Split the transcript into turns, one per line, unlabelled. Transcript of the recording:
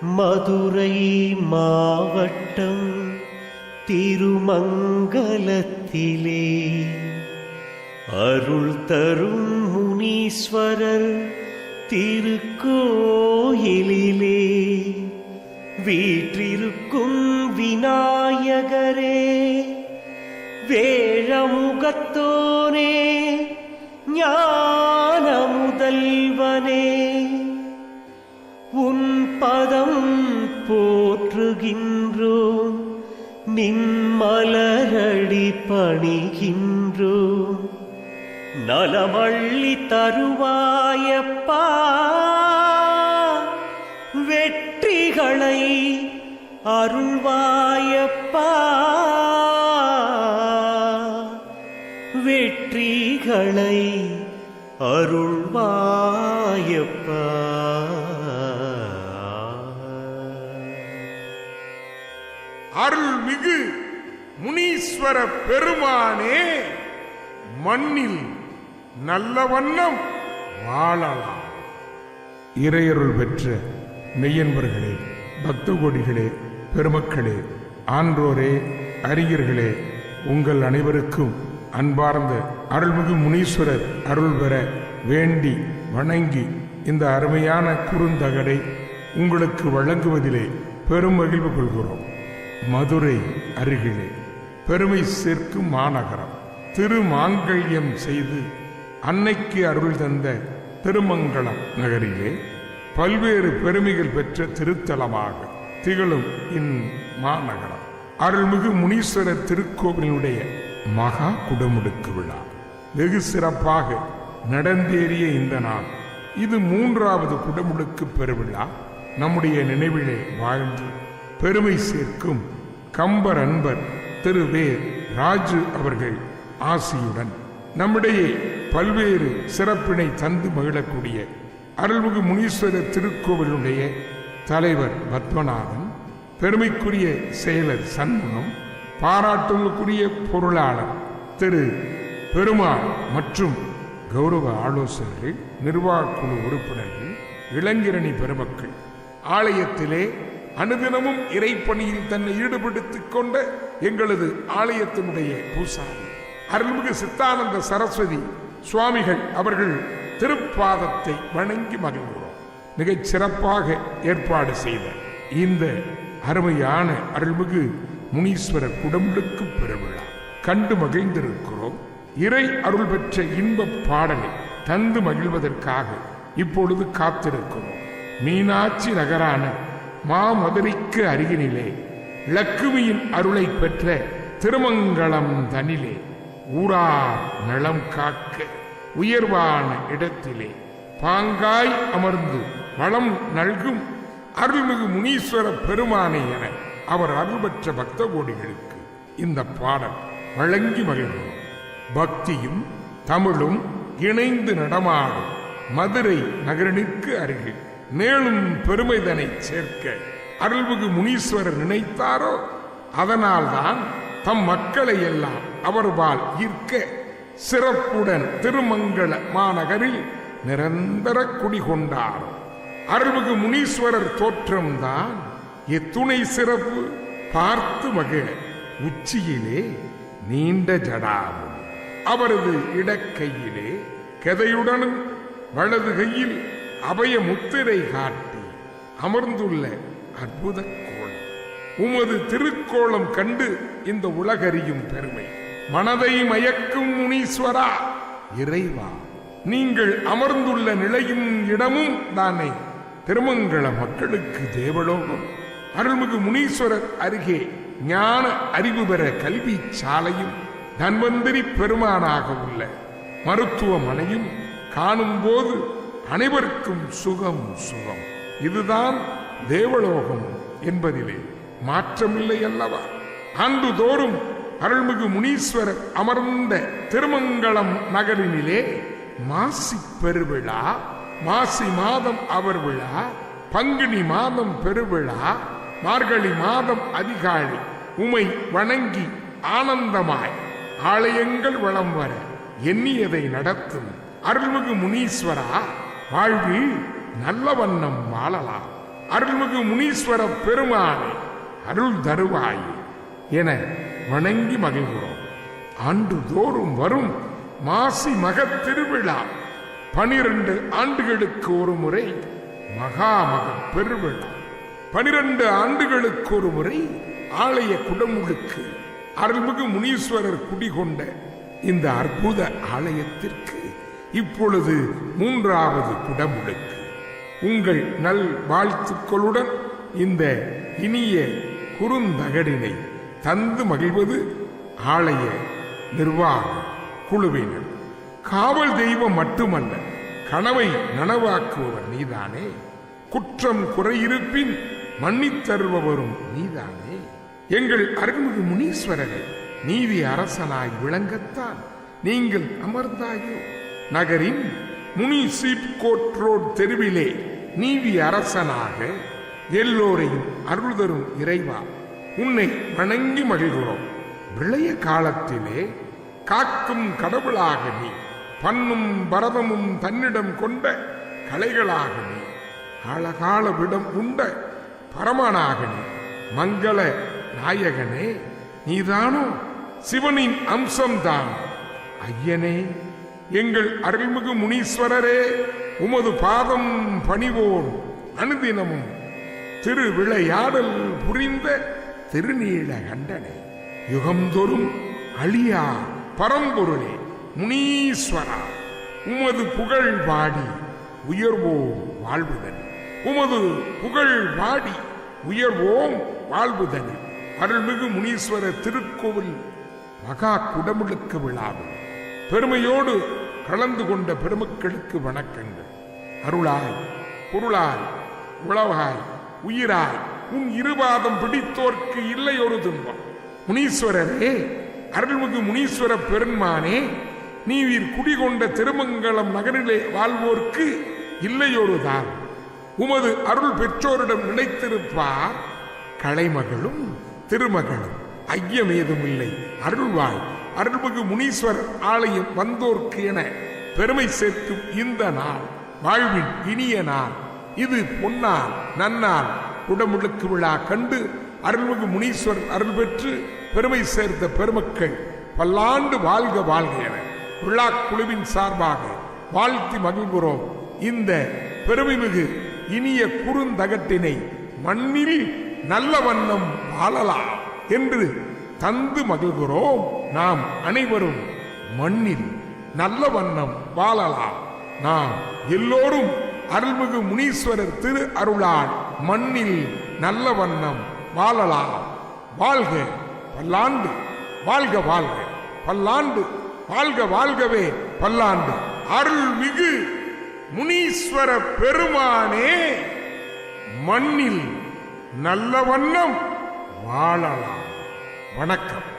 மதுரை மாவட்டம் திருமங்கலத்திலே. அருள் தரும் முனீஸ்வரர் திருக்கோயிலிலே. வீற்றிருக்கும் விநாயகரே வேழமுகத்தோனே ஞான முதல்வனே போற்றுகின்றோம் நின்மலரடி பணிகின்றோம். நலமள்ளி தருவாயப்பா. வெற்றிகளை அருள்வாயப்பா.
அருள்மிகு முனீஸ்வர பெருமானே மண்ணில் நல்ல வண்ணம் வாழலாம். இறையருள் பெற்ற மெய்யன்பர்களே பக்த கோடிகளே பெருமக்களே ஆன்றோரே அறிஞர்களே உங்கள் அனைவருக்கும் அன்பார்ந்த அருள்மிகு முனீஸ்வரர் அருள் பெற வேண்டி வணங்கி இந்த அருமையான குறுந்தகடை உங்களுக்கு வழங்குவதிலே பெரும் மகிழ்வு கொள்கிறோம். மதுரை அருகிலே பெருமை சேர்க்கும் மாநகரம். திருமாங்கல்யம் செய்து அன்னைக்கு அருள் தந்த திருமங்கலம் நகரிலே பல்வேறு பெருமைகள் பெற்ற திருத்தலமாக திகழும் இம்மாநகரம் அருள்மிகு முனீஸ்வரர் திருக்கோவிலுடைய மகா குடமுடுக்கு விழா. வெகு சிறப்பாக நடந்தேறிய இந்த நாள் இது மூன்றாவது குடமுடுக்கு பெருவிழா. நம்முடைய நினைவிலே வாழ்ந்து பெருமை சேர்க்கும் கம்பர் அன்பர் திரு வே ராஜு அவர்கள் ஆசியுடன் நம்மிடையே பல்வேறு சிறப்பினை தந்து மகிழக்கூடிய அருள்மிகு முனீஸ்வரர் திருக்கோவிலுடைய தலைவர் பத்மநாதன் பெருமைக்குரிய செயலர் சண்முகம் பாராட்டுக்குரிய பொருளாளர் திரு பெருமாள் மற்றும் கௌரவ ஆலோசகர்கள் நிர்வாக குழு உறுப்பினர்கள் இளைஞரணி பெருமக்கள் ஆலயத்திலே அனுதினமும் இறைப்பணியில் தன்னை ஈடுபடுத்திக் கொண்ட எங்களது ஆலயத்தினுடைய பூசாரி அருள்மிகு சித்தானந்த சரஸ்வதி சுவாமிகள் அவர்கள் திருப்பாதத்தை வணங்கி மகிழ்கிறோம். மிகச் சிறப்பாக ஏற்பாடு செய்த இந்த அருமையான அருள்மிகு முனீஸ்வரர் குடமுழுக்கு பெருவிழா கண்டு மகிழ்ந்திருக்கிறோம். இறை அருள் பெற்ற இன்ப பாடலை தந்து மகிழ்வதற்காக இப்பொழுது காத்திருக்கிறோம். மீனாட்சி நகரான மாமதுரைக்கு அருகினிலே லக்குமியின் அருளை பெற்ற திருமங்கலம் தனிலே ஊரார் நலம் காக்க உயர்வான இடத்திலே பாங்காய் அமர்ந்து வளம் நல்கும் அருள்மிகு முனீஸ்வர பெருமானை என அவர் அருள் பெற்ற பக்த கோடிகளுக்கு இந்த பாடல் வழங்கி மகிழ்கிறோம் பக்தியும் தமிழும் இணைந்து நடமாடும் மதுரை நகரனுக்கு அருகில் மேலும் பெருமைதனை சேர்க்க அருள்மிகு முனீஸ்வரர் நினைத்தாரோ அதனால்தான் தம் மக்களை எல்லாம் அவர்பால் ஈர்க்க சிறப்புடன் திருமங்கல மாநகரில் நிரந்தர குடிகொண்டார். அருள்மிகு முனீஸ்வரர் தோற்றம்தான் எத்துணை சிறப்பு பார்த்து மகிழ உச்சியிலே நீண்ட ஜடாவும். அவரது இடக்கையிலே கதையுடனும் வலது கையில் அபய முத்திரை காட்டி அமர்ந்துள்ள அற்புத கோலம் உமது திருக்கோலம் கண்டு இந்த உலகறியும் பெருமை. மனதை மயக்கும் முனீஸ்வரா இறைவா நீங்கள் அமர்ந்துள்ள நிலையும் இடமும் தானே திருமங்கல மக்களுக்கு தேவலோகம். அருள்மிகு முனீஸ்வரர் அருகே ஞான அறிவு பெற கல்வி சாலையும் தன்வந்திரி பெருமானாக உள்ள மருத்துவமனையும் காணும்போது அனைவருக்கும் சுகம் சுகம். இதுதான் தேவலோகம் என்பதிலே. மாற்றமில்லை அல்லவா? ஆண்டுதோறும் அருள்மிகு முனீஸ்வரர் அமர்ந்த திருமங்கலம் நகரினிலே மாசி பெருவிழா மாசி மாதம் அவர் விழா பங்குனி மாதம் பெருவிழா மார்கழி மாதம் அதிகாலை உமை வணங்கி ஆனந்தமாய் ஆலயங்கள் வளம் வர எண்ணியதை நடத்தும் அருள்மிகு முனீஸ்வரா வாழ்வில் நல்ல வண்ணம் வாழலாம். அருள்மிகு முனீஸ்வர பெருமானே அருள் தருவாய் என வணங்கி மகிழ்கிறோம். ஆண்டுதோறும் வரும் மாசி மகத் திருவிழா பனிரெண்டு ஆண்டுகளுக்கு ஒரு முறை மகாமக பெருவிழா. பனிரெண்டு ஆண்டுகளுக்கு ஒரு முறை ஆலய குடமுழுக்கு அருள்மிகு முனீஸ்வரர் குடிகொண்ட இந்த அற்புத ஆலயத்திற்கு இப்பொழுது மூன்றாவது குடமுழுக்கு உங்கள் நல் வாழ்த்துக்களுடன் இந்த இனிய குறுந்தகடினை தந்து மகிழ்வது ஆலய நிர்வாக குழுவினர். காவல் தெய்வம் மட்டுமல்ல கனவை நனவாக்குபவர் நீதானே. குற்றம் குறையிருப்பின் மன்னித்தருபவரும் நீதானே. எங்கள் அருள்மிகு முனீஸ்வரர் நீதி அரசனாய் விளங்கத்தான் நீங்கள் அமர்ந்தாயோ? நகரின் முனிசிப் கோட் ரோட் தெருவிலே நீதி அரசனாக எல்லோரையும் அருள் தரும் இறைவா உன்னை வணங்கி மகிழ்கிறோம். விளைய காலத்திலே காக்கும் கடவுளாக நீ பண்ணும் பரதமும் தன்னிடம் கொண்ட கலைகளாக நீ அழகால விடம் உண்ட பரமனாக நீ மங்கள நாயகனே நீதானோ சிவனின் அம்சம்தான். ஐயனே எங்கள் அருள்மிகு முனீஸ்வரரே உமது பாதம் பணிவோர் அனுதினமும் திருவிளையாடல் புரிந்த திருநீல கண்டனே. யுகந்தொறும் அழியா பரம்பொருளே முனீஸ்வரா உமது புகழ் வாடி உயர்வோம் வாழ்வுதன். உமது புகழ் வாடி உயர்வோம் வாழ்வுதன். அருள்மிகு முனீஸ்வர திருக்கோவில் மகா குடமுழுக்கு விழாவில் பெருமையோடு கலந்து கொண்ட பெருமக்களுக்கு வணக்கங்கள். அருளாய் பொருளாய் உழவாய் உயிராய் உன் இருபாதம் பிடித்தோர்க்கு இல்லை ஒரு துன்பம். முனீஸ்வரரே அருள்மிகு முனீஸ்வர பெருமானே நீவீர் குடிகொண்ட திருமங்கலம் நகரிலே வாழ்வோர்க்கு இல்லையொருதான் உமது அருள் பெற்றோரிடம் நினைத்திருப்பார். கலைமகளும் திருமகளும் ஐயமேதுமில்லை. அருள்வாய் அருள்மிகு முனீஸ்வரர் ஆலயம் வந்தோர்க்கு என பெருமை சேர்க்கும் இந்த நாள் வாழ்வின் இனிய நாள். இது பொன்னால் நன்னால் உடமுழுக்கு விழா கண்டு அருள்மிகு முனீஸ்வரர் அருள் பெற்று பெருமை சேர்ந்த பெருமக்கள் பல்லாண்டு வாழ்க வாழ்க என விழா குழுவின் சார்பாக வாழ்த்தி மகிழ்கிறோம். இந்த பெருமைமிகு இனிய குறுந்தகட்டினை மண்ணில் நல்ல வண்ணம் வாழலாம் என்று தந்து மகிழ்கிறோம். நாம் அனைவரும் மண்ணில் நல்ல வண்ணம் வாழலாம். நாம் எல்லோரும் அருள்மிகு முனீஸ்வரர் திரு அருளால் மண்ணில் நல்ல வண்ணம் வாழலாம். வாழ்க பல்லாண்டு வாழ்க வாழ்க பல்லாண்டு வாழ்க வாழ்கவே பல்லாண்டு. அருள்மிகு முனீஸ்வர பெருமானே மண்ணில் நல்ல வண்ணம் வாழலாம். வணக்கம்.